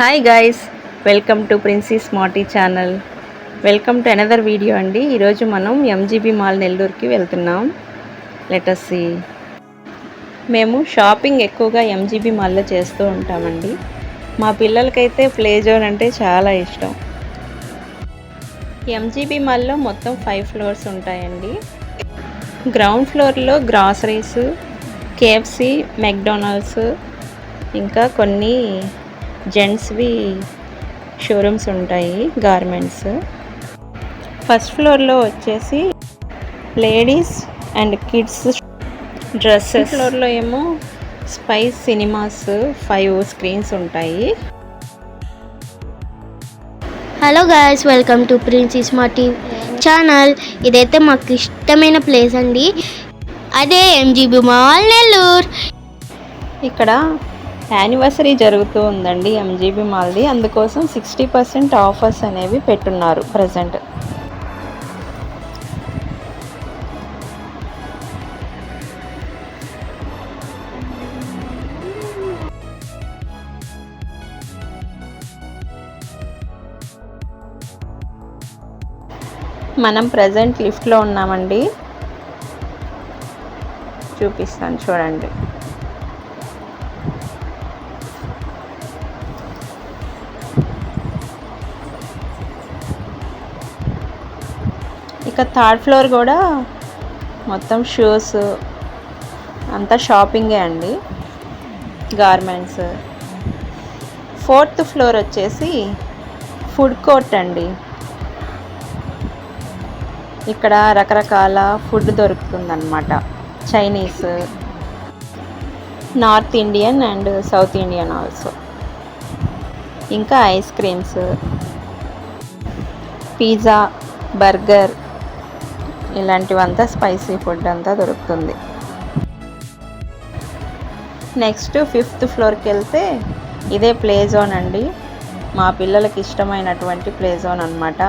Hi guys welcome to Princy smarty channel welcome to another video అండి. ఈరోజు మనం MGB mall నెల్లూరుకి వెళ్తున్నాం. లెటస్సి మేము షాపింగ్ ఎక్కువగా ఎంజీబీ మాల్లో చేస్తూ ఉంటామండి. మా పిల్లలకైతే ప్లే జోన్ అంటే చాలా ఇష్టం. ఎంజీబీ మాల్లో మొత్తం ఫైవ్ ఫ్లోర్స్ ఉంటాయండి. గ్రౌండ్ ఫ్లోర్లో గ్రాసరీస్ కేఎఫ్సి మెక్డొనాల్డ్స్ ఇంకా కొన్ని జెంట్స్వి షోరూమ్స్ ఉంటాయి గార్మెంట్స్. ఫస్ట్ ఫ్లోర్లో వచ్చేసి లేడీస్ అండ్ కిడ్స్ డ్రెస్సెస్. ఫ్లోర్లో ఏమో స్పైస్ సినిమాస్ ఫైవ్ స్క్రీన్స్ ఉంటాయి. Hello guys welcome to Princy smart TV channel. ఇదైతే మాకు ఇష్టమైన ప్లేస్ అండి. అదే ఎంజీబీ మాల్ నెల్లూరు. ఇక్కడ యానివర్సరీ జరుగుతూ ఉందండి ఎంజీబీ మాల్ది. అందుకోసం సిక్స్టీ పర్సెంట్ ఆఫర్స్ అనేవి పెట్టున్నారు ప్రజెంట్. మనం ప్రజెంట్ లిఫ్ట్లో ఉన్నామండి. చూపిస్తాను చూడండి. ఇంకా థర్డ్ ఫ్లోర్ కూడా మొత్తం షూస్ అంతా షాపింగే అండి. గార్మెంట్స్. ఫోర్త్ ఫ్లోర్ వచ్చేసి ఫుడ్ కోర్ట్ అండి. ఇక్కడ రకరకాల food దొరుకుతుందన్నమాట. Chinese north Indian and south Indian also. ఇంకా ఐస్ క్రీమ్స్. పిజ్జా బర్గర్ ఇలాంటివంతా స్పైసీ ఫుడ్ అంతా దొరుకుతుంది. నెక్స్ట్ ఫిఫ్త్ ఫ్లోర్కి వెళ్తే ఇదే ప్లే జోన్ అండి. మా పిల్లలకి ఇష్టమైనటువంటి ప్లే జోన్ అనమాట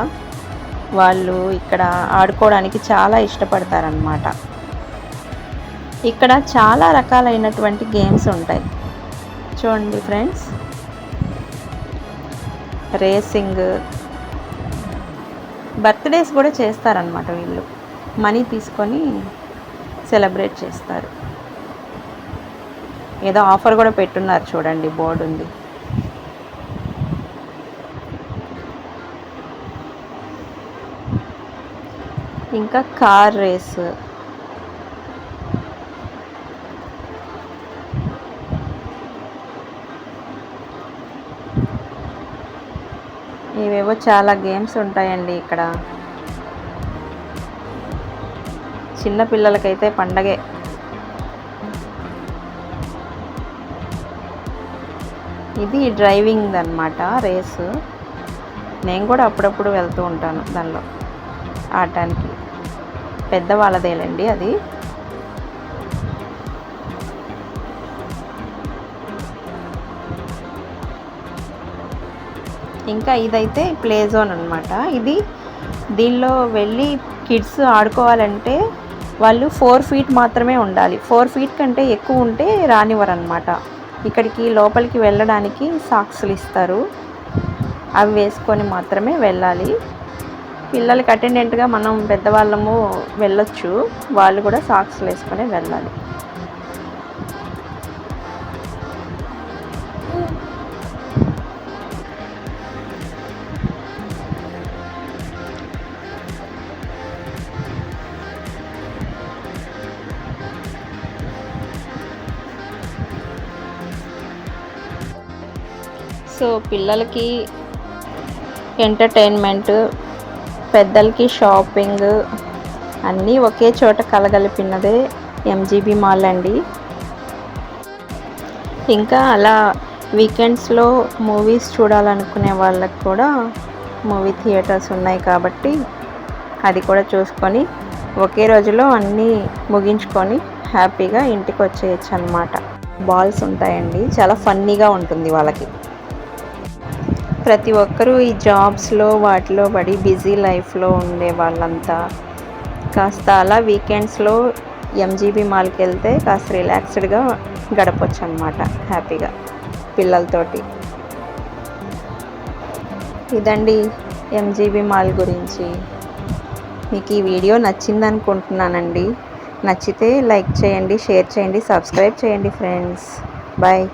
వాళ్ళు ఇక్కడ ఆడుకోవడానికి చాలా ఇష్టపడతారనమాట ఇక్కడ చాలా రకాలైనటువంటి గేమ్స్ ఉంటాయి. చూడండి ఫ్రెండ్స్. రేసింగ్ బర్త్డేస్ కూడా చేస్తారనమాట వీళ్ళు. మనీ తీసుకొని సెలబ్రేట్ చేస్తారు. ఏదో ఆఫర్ కూడా పెట్టున్నారు చూడండి బోర్డు ఉంది. ఇంకా కార్ రేస్. ఇవేవో చాలా గేమ్స్ ఉంటాయండి ఇక్కడ. చిన్నపిల్లలకైతే పండగే. ఇది డ్రైవింగ్ అనమాట రేసు. నేను కూడా అప్పుడప్పుడు వెళ్తూ ఉంటాను దానిలో ఆడటానికి. పెద్దవాళ్ళదేలండి అది. ఇంకా ఇదైతే ప్లే జోన్ అనమాట ఇది దీనిలో వెళ్ళి కిడ్స్ ఆడుకోవాలంటే వాళ్ళు ఫోర్ ఫీట్ మాత్రమే ఉండాలి. ఫోర్ ఫీట్ కంటే ఎక్కువ ఉంటే రానివ్వరు అనమాట ఇక్కడికి లోపలికి వెళ్ళడానికి సాక్స్లు ఇస్తారు. అవి వేసుకొని మాత్రమే వెళ్ళాలి. పిల్లలకి అటెండెంట్గా మనం పెద్దవాళ్ళము వెళ్ళొచ్చు. వాళ్ళు కూడా సాక్స్లు వేసుకొని వెళ్ళాలి. సో పిల్లలకి ఎంటర్టైన్మెంట్ పెద్దలకి షాపింగ్ అన్నీ ఒకే చోట కలగలిపినదే ఎంజీబీ మాల్ అండి. ఇంకా అలా వీకెండ్స్లో మూవీస్ చూడాలనుకునే వాళ్ళకి కూడా మూవీ థియేటర్స్ ఉన్నాయి కాబట్టి అది కూడా చూసుకొని ఒకే రోజులో అన్నీ ముగించుకొని హ్యాపీగా ఇంటికి వచ్చేయచ్చు అనమాట బాల్స్ ఉంటాయండి చాలా ఫన్నీగా ఉంటుంది వాళ్ళకి. ప్రతి ఒక్కరూ ఈ జాబ్స్లో వాటిలో పడి బిజీ లైఫ్లో ఉండే వాళ్ళంతా కాస్త అలా వీకెండ్స్లో ఎంజీబీ మాల్కి వెళ్తే కాస్త రిలాక్స్డ్గా గడపచ్చు అనమాట హ్యాపీగా పిల్లలతోటి. ఇదండి ఎంజీబీ మాల్ గురించి. మీకు ఈ వీడియో నచ్చింది అనుకుంటున్నానండి నచ్చితే లైక్ చేయండి షేర్ చేయండి సబ్స్క్రైబ్ చేయండి ఫ్రెండ్స్. బాయ్.